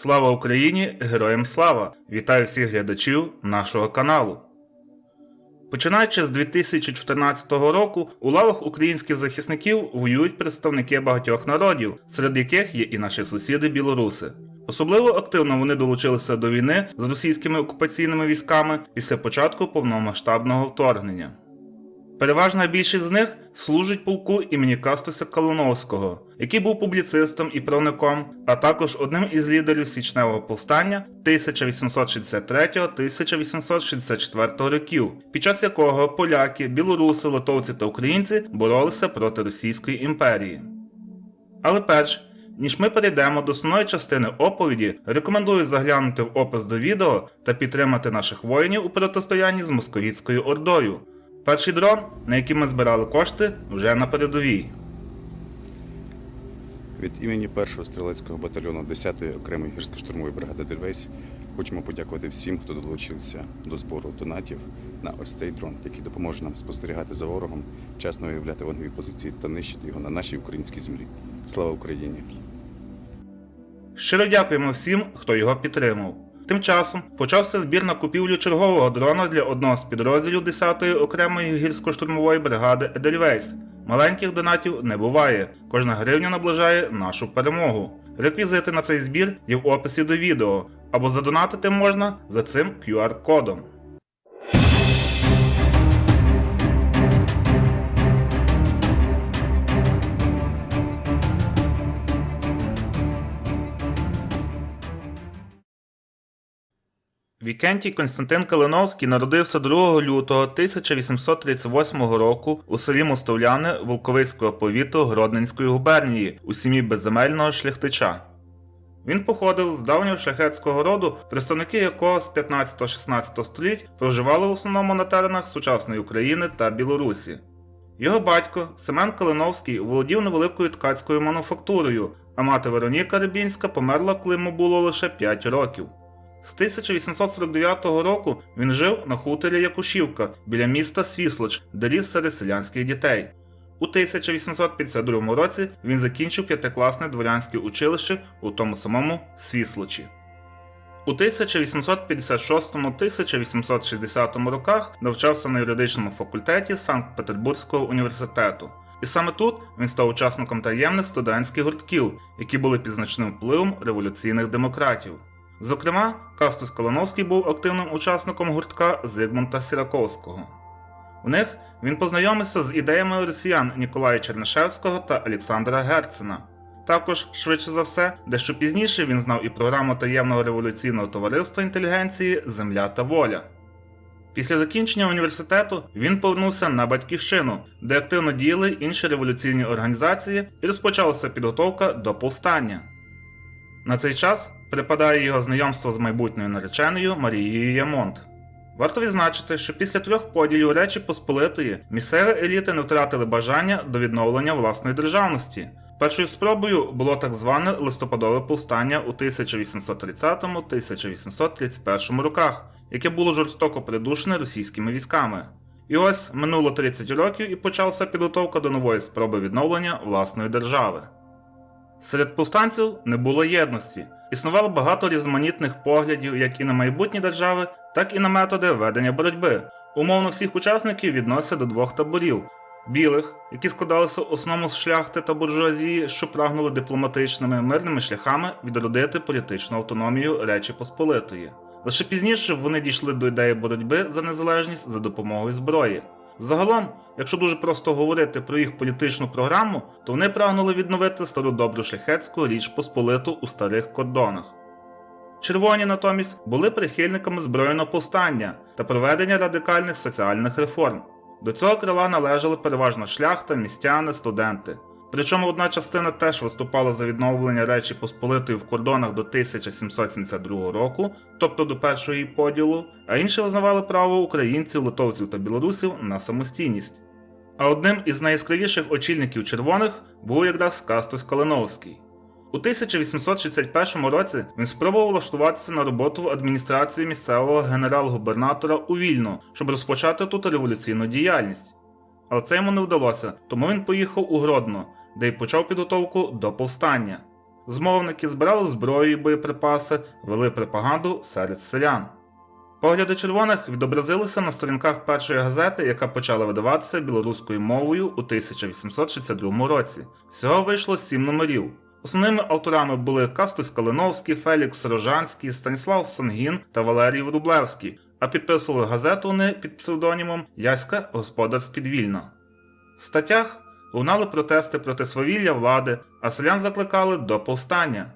Слава Україні! Героям слава! Вітаю всіх глядачів нашого каналу. Починаючи з 2014 року, у лавах українських захисників воюють представники багатьох народів, серед яких є і наші сусіди білоруси. Особливо активно вони долучилися до війни з російськими окупаційними військами після початку повномасштабного вторгнення. Переважна більшість з них служить полку імені Кастуса Калиновського, який був публіцистом і правником, а також одним із лідерів січневого повстання 1863-1864 років, під час якого поляки, білоруси, литовці та українці боролися проти Російської імперії. Але перш ніж ми перейдемо до основної частини оповіді, рекомендую заглянути в опис до відео та підтримати наших воїнів у протистоянні з московітською ордою. Перший дрон, на який ми збирали кошти, вже на передовій. Від імені першого стрілецького батальйону 10-ї окремої гірсько-штурмової бригади Дельвейс хочемо подякувати всім, хто долучився до збору донатів на ось цей дрон, який допоможе нам спостерігати за ворогом, вчасно виявляти вогневі позиції та нищити його на нашій українській землі. Слава Україні! Щиро дякуємо всім, хто його підтримав. Тим часом почався збір на купівлю чергового дрона для одного з підрозділів 10-ї окремої гірсько-штурмової бригади Едельвейс. Маленьких донатів не буває. Кожна гривня наближає нашу перемогу. Реквізити на цей збір є в описі до відео, або задонатити можна за цим QR-кодом. Вікентій Константин Калиновський народився 2 лютого 1838 року у селі Мостовляни Волковицького повіту Гродненської губернії у сім'ї безземельного шляхтича. Він походив з давнього шляхетського роду, представники якого з 15-16 століть проживали в основному на теренах сучасної України та Білорусі. Його батько Семен Калиновський володів невеликою ткацькою мануфактурою, а мати Вероніка Рибінська померла, коли йому було лише 5 років. З 1849 року він жив на хуторі Якушівка біля міста Свіслоч, де ріс серед селянських дітей. У 1852 році він закінчив п'ятикласне дворянське училище у тому самому Свіслочі. У 1856-1860 роках навчався на юридичному факультеті Санкт-Петербурзького університету. І саме тут він став учасником таємних студентських гуртків, які були під значним впливом революційних демократів. Зокрема, Кастус Колоновський був активним учасником гуртка Зигмунта Сіраковського. В них він познайомився з ідеями росіян Ніколая Чернишевського та Олександра Герцена. Також, швидше за все, дещо пізніше він знав і програму таємного революційного товариства інтелігенції Земля та воля. Після закінчення університету він повернувся на батьківщину, де активно діяли інші революційні організації і розпочалася підготовка до повстання. На цей час припадає його знайомство з майбутньою нареченою Марією Ямонт. Варто відзначити, що після трьох поділів Речі Посполитої місцеві еліти не втратили бажання до відновлення власної державності. Першою спробою було так зване листопадове повстання у 1830-1831 роках, яке було жорстоко придушене російськими військами. І ось минуло 30 років і почалася підготовка до нової спроби відновлення власної держави. Серед повстанців не було єдності, існувало багато різноманітних поглядів як і на майбутні держави, так і на методи ведення боротьби. Умовно всіх учасників відносять до двох таборів: білих, які складалися в основному з шляхти та буржуазії, що прагнули дипломатичними мирними шляхами відродити політичну автономію Речі Посполитої. Лише пізніше вони дійшли до ідеї боротьби за незалежність за допомогою зброї. Загалом, якщо дуже просто говорити про їх політичну програму, то вони прагнули відновити стару добру шляхетську річ Посполиту у старих кордонах. Червоні натомість були прихильниками збройного повстання та проведення радикальних соціальних реформ. До цього крила належали переважно шляхта, містяни, студенти. Причому одна частина теж виступала за відновлення Речі Посполитої в кордонах до 1772 року, тобто до першого поділу, а інші визнавали право українців, литовців та білорусів на самостійність. А одним із найяскравіших очільників червоних був якраз Кастус Калиновський. У 1861 році він спробував влаштуватися на роботу в адміністрацію місцевого генерал-губернатора у Вільно, щоб розпочати тут революційну діяльність. Але це йому не вдалося, тому він поїхав у Гродно, де й почав підготовку до повстання. Змовники збирали зброю і боєприпаси, вели пропаганду серед селян. Погляди червоних відобразилися на сторінках першої газети, яка почала видаватися білоруською мовою у 1862 році. Всього вийшло сім номерів. Основними авторами були Кастусь Калиновський, Фелікс Рожанський, Станіслав Сангін та Валерій Врублевський, а підписували газету вони під псевдонімом Яська Господар з Підвільна. В статтях лунали протести проти свавілля влади, а селян закликали до повстання.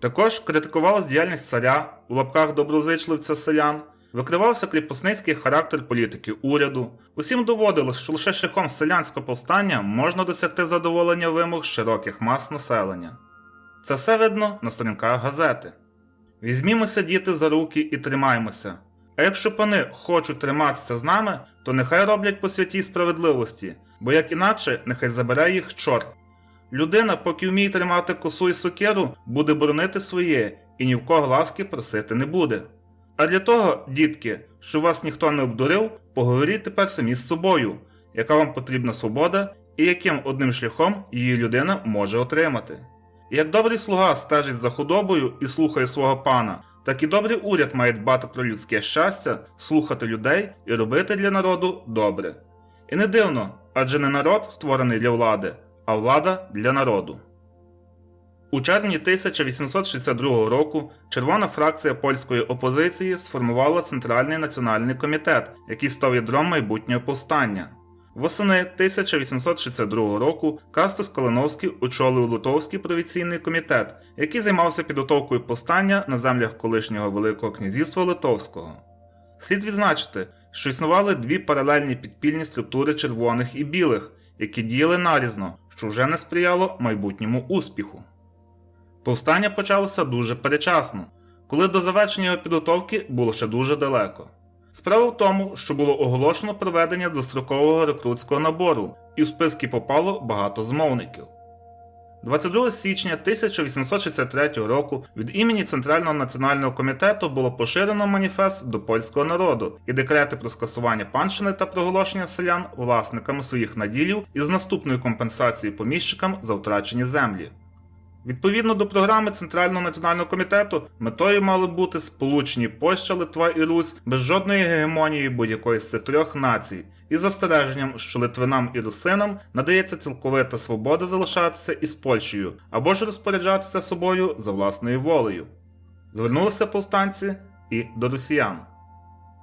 Також критикувалась діяльність царя у лапках доброзичливця селян, викривався кріпосницький характер політики уряду. Усім доводилось, що лише шляхом селянського повстання можна досягти задоволення вимог широких мас населення. Це все видно на сторінках газети. Візьмімося, діти, за руки і тримаймося. А якщо пани хочуть триматися з нами, то нехай роблять по святій справедливості, бо як інакше, нехай забере їх чорт. Людина, поки вміє тримати косу і сокиру, буде боронити своє і ні в кого ласки просити не буде. А для того, дітки, щоб вас ніхто не обдурив, поговоріть тепер самі з собою, яка вам потрібна свобода і яким одним шляхом її людина може отримати. Як добрий слуга стежить за худобою і слухає свого пана, так і добрий уряд має дбати про людське щастя, слухати людей і робити для народу добре. І не дивно, адже не народ створений для влади, а влада для народу. У червні 1862 року червона фракція польської опозиції сформувала Центральний національний комітет, який став ядром майбутнього повстання. Восени 1862 року Кастус Калиновський очолив Литовський провінційний комітет, який займався підготовкою повстання на землях колишнього Великого князівства Литовського. Слід відзначити, що існували дві паралельні підпільні структури червоних і білих, які діяли нарізно, що вже не сприяло майбутньому успіху. Повстання почалося дуже перечасно, коли до завершення його підготовки було ще дуже далеко. Справа в тому, що було оголошено проведення дострокового рекрутського набору, і в списки попало багато змовників. 22 січня 1863 року від імені Центрального національного комітету було поширено маніфест до польського народу і декрети про скасування панщини та проголошення селян власниками своїх наділів із наступною компенсацією поміщикам за втрачені землі. Відповідно до програми Центрального національного комітету, метою мали бути сполучені Польща, Литва і Русь без жодної гегемонії будь-якої з цих трьох націй, із застереженням, що литвинам і русинам надається цілковита свобода залишатися із Польщею або ж розпоряджатися собою за власною волею. Звернулися повстанці і до росіян.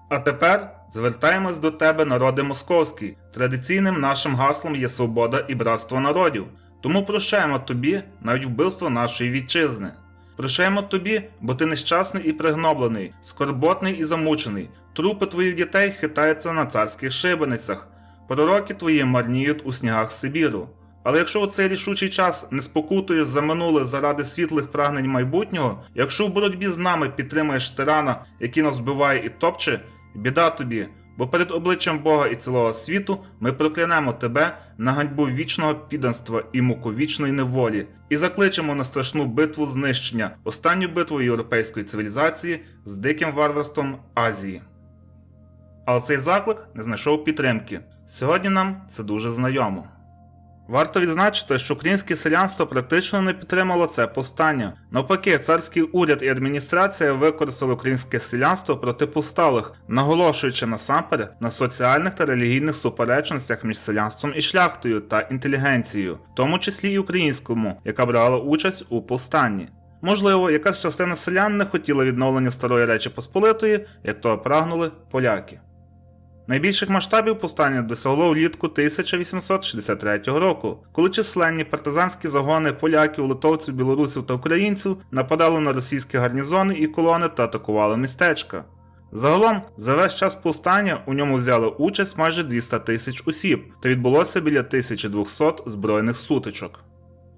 А тепер звертаємось до тебе, народи московський. Традиційним нашим гаслом є свобода і братство народів. Тому прощаємо тобі навіть вбивство нашої вітчизни. Прощаємо тобі, бо ти нещасний і пригноблений, скорботний і замучений. Трупи твоїх дітей хитаються на царських шибеницях, пророки твої марніють у снігах Сибіру. Але якщо у цей рішучий час не спокутуєш за минуле заради світлих прагнень майбутнього, якщо в боротьбі з нами підтримуєш тирана, який нас вбиває і топче, біда тобі, бо перед обличчям Бога і цілого світу ми проклянемо тебе на ганьбу вічного підданства і муку вічної неволі, і закличемо на страшну битву знищення, останню битву європейської цивілізації з диким варварством Азії. Але цей заклик не знайшов підтримки. Сьогодні нам це дуже знайомо. Варто відзначити, що українське селянство практично не підтримало це повстання. Навпаки, царський уряд і адміністрація використали українське селянство проти повсталих, наголошуючи насамперед на соціальних та релігійних суперечностях між селянством і шляхтою та інтелігенцією, в тому числі і українському, яка брала участь у повстанні. Можливо, якась частина селян не хотіла відновлення старої Речі Посполитої, як того прагнули поляки. Найбільших масштабів повстання досягло влітку 1863 року, коли численні партизанські загони поляків, литовців, білорусів та українців нападали на російські гарнізони і колони та атакували містечка. Загалом, за весь час повстання у ньому взяли участь майже 200 тисяч осіб та відбулося біля 1200 збройних сутичок.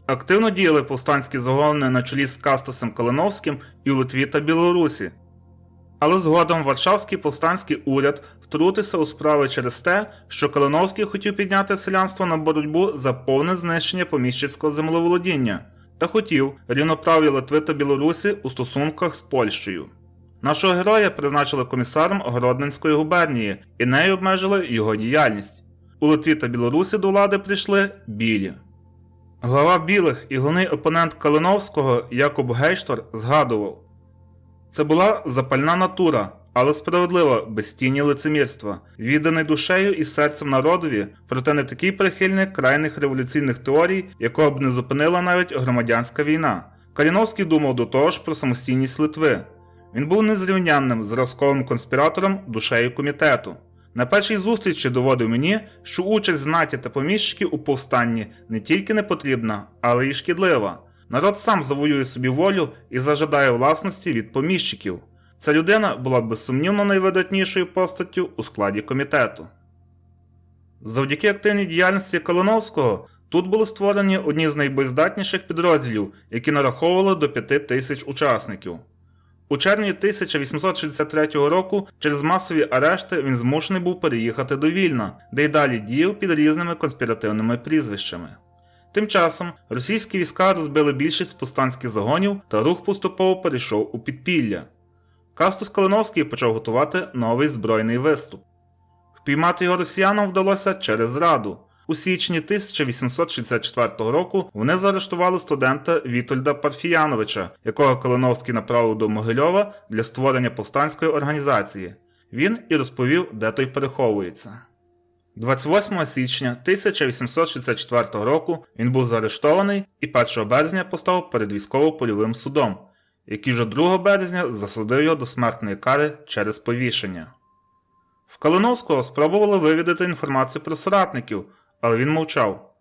Активно діяли повстанські загони на чолі з Кастасом Калиновським і у Литві та Білорусі, але згодом Варшавський повстанський уряд втрутився у справи через те, що Калиновський хотів підняти селянство на боротьбу за повне знищення поміщицького землеволодіння та хотів рівноправ'я Литви та Білорусі у стосунках з Польщею. Нашого героя призначили комісаром Гродненської губернії і нею обмежили його діяльність. У Литві та Білорусі до влади прийшли білі. Глава білих і головний опонент Калиновського Якуб Гейштор згадував: це була запальна натура, але справедлива, без тіні лицемірства, відданий душею і серцем народові, проте не такий прихильник крайних революційних теорій, якого б не зупинила навіть громадянська війна. Каліновський думав до того ж про самостійність Литви. Він був незрівнянним зразковим конспіратором душею комітету. На першій зустрічі доводив мені, що участь знаті та поміщиків у повстанні не тільки не потрібна, але й шкідлива. Народ сам завоює собі волю і зажадає власності від поміщиків. Ця людина була безсумнівно найвидатнішою постаттю у складі комітету. Завдяки активній діяльності Калиновського тут були створені одні з найбоєздатніших підрозділів, які нараховували до 5 тисяч учасників. У червні 1863 року через масові арешти він змушений був переїхати до Вільна, де й далі діяв під різними конспіративними прізвищами. Тим часом російські війська розбили більшість повстанських загонів та рух поступово перейшов у підпілля. Кастус Калиновський почав готувати новий збройний виступ. Впіймати його росіянам вдалося через зраду. У січні 1864 року вони заарештували студента Вітольда Парфіяновича, якого Калиновський направив до Могильова для створення повстанської організації. Він і розповів, де той переховується. 28 січня 1864 року він був заарештований і 1 березня постав перед військово-польовим судом, який вже 2 березня засудив його до смертної кари через повішення. В Калиновського спробували вивідати інформацію про соратників, але він мовчав.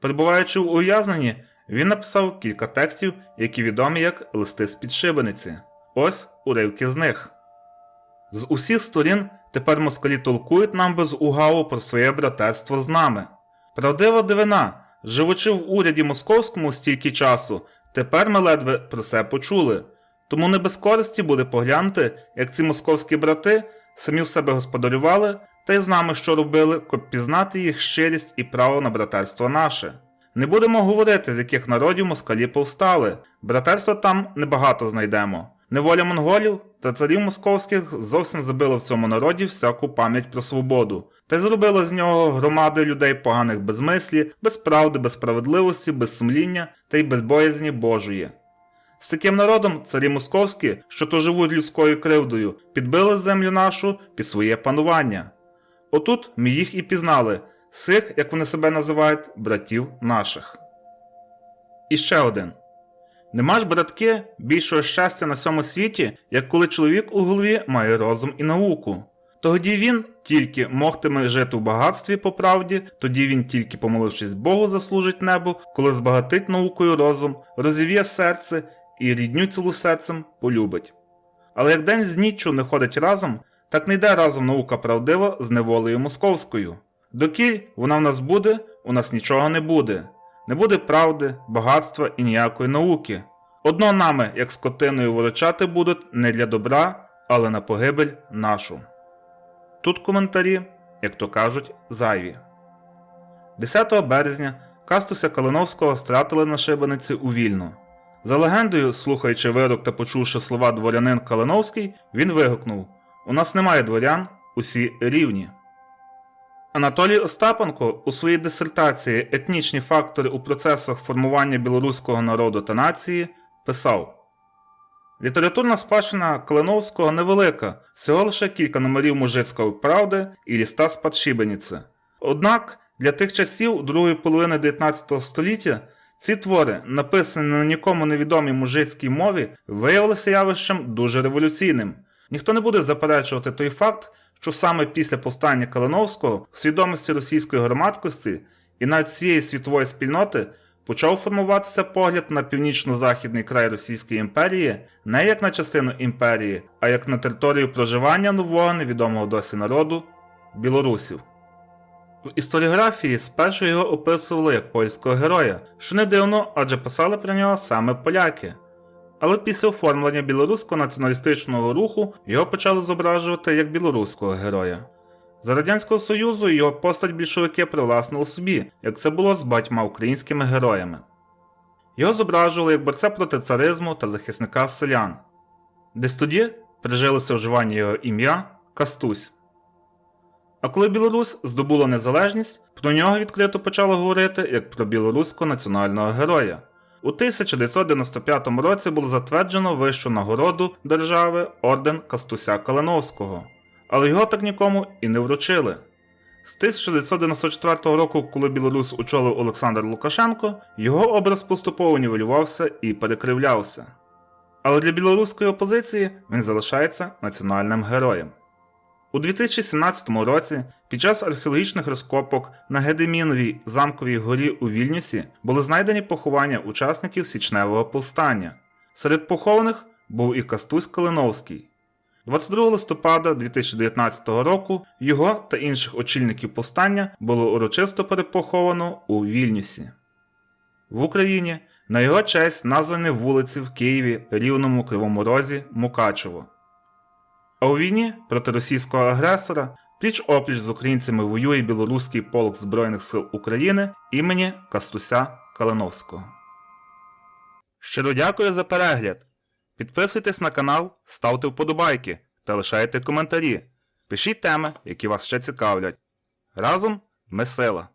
Перебуваючи в ув'язненні, він написав кілька текстів, які відомі як листи з підшибениці. Ось уривки з них. З усіх сторін тепер москалі толкують нам без угаву про своє братерство з нами. Правдива дивина, живучи в уряді московському стільки часу, тепер ми ледве про це почули. Тому не без користі буде поглянути, як ці московські брати самі в себе господарювали та й з нами що робили, щоб пізнати їх щирість і право на братерство наше. Не будемо говорити, з яких народів москалі повстали, братерства там небагато знайдемо. Неволя монголів та царів московських зовсім забила в цьому народі всяку пам'ять про свободу, та й зробила з нього громади людей поганих без мислі, без правди, без справедливості, без сумління та й без боязні Божої. З таким народом царі московські, що то живуть людською кривдою, підбили землю нашу під своє панування. Отут ми їх і пізнали, сих, як вони себе називають, братів наших. І ще один. Нема ж, братки, більшого щастя на всьому світі, як коли чоловік у голові має розум і науку. Тоді він тільки могтиме жити в багатстві по правді, тоді він тільки помолившись Богу заслужить небо, коли збагатить наукою розум, розів'є серце і рідню цілу серцем полюбить. Але як день з ніччю не ходить разом, так не йде разом наука правдива з неволею московською. Докіль вона в нас буде, у нас нічого не буде. Не буде правди, багатства і ніякої науки. Одно нами, як скотиною виручати будуть не для добра, але на погибель нашу. Тут коментарі, як то кажуть, зайві. 10 березня Кастуся Калиновського стратили на шибениці у Вільну. За легендою, слухаючи вирок та почувши слова дворянин Калиновський, він вигукнув: У нас немає дворян, усі рівні. Анатолій Остапенко у своїй дисертації Етнічні фактори у процесах формування білоруського народу та нації писав: Літературна спадщина Калиновського невелика, всього лише кілька номерів мужицької правди і ліста з Подшибениці. Однак для тих часів другої половини 19 століття ці твори, написані на нікому невідомій мужицькій мові, виявилися явищем дуже революційним. Ніхто не буде заперечувати той факт, що саме після повстання Калиновського в свідомості російської громадськості і навіть всієї світової спільноти почав формуватися погляд на північно-західний край Російської імперії не як на частину імперії, а як на територію проживання нового невідомого досі народу білорусів. В історіографії спершу його описували як польського героя, що не дивно, адже писали про нього саме поляки. Але після оформлення білоруського націоналістичного руху його почали зображувати як білоруського героя. За Радянського Союзу його постать більшовики привласнили собі, як це було з батьма українськими героями. Його зображували як борця проти царизму та захисника селян. Десь тоді прижилося вживання його ім'я Кастусь. А коли Білорусь здобула незалежність, про нього відкрито почали говорити як про білоруського національного героя. У 1995 році було затверджено вищу нагороду держави орден Кастуся Калиновського, але його так нікому і не вручили. З 1994 року, коли Білорусь очолив Олександр Лукашенко, його образ поступово нівелювався і перекривлявся. Але для білоруської опозиції він залишається національним героєм. У 2017 році під час археологічних розкопок на Гедеміновій замковій горі у Вільнюсі були знайдені поховання учасників січневого повстання. Серед похованих був і Кастусь Калиновський. 22 листопада 2019 року його та інших очільників повстання було урочисто перепоховано у Вільнюсі. В Україні на його честь названі вулиці в Києві, Рівному, Кривому Розі, Мукачево. А у війні проти російського агресора пліч опліч з українцями воює білоруський полк Збройних сил України імені Кастуся Калиновського. Щиро дякую за перегляд. Підписуйтесь на канал, ставте вподобайки та лишайте коментарі. Пишіть теми, які вас ще цікавлять. Разом ми сила.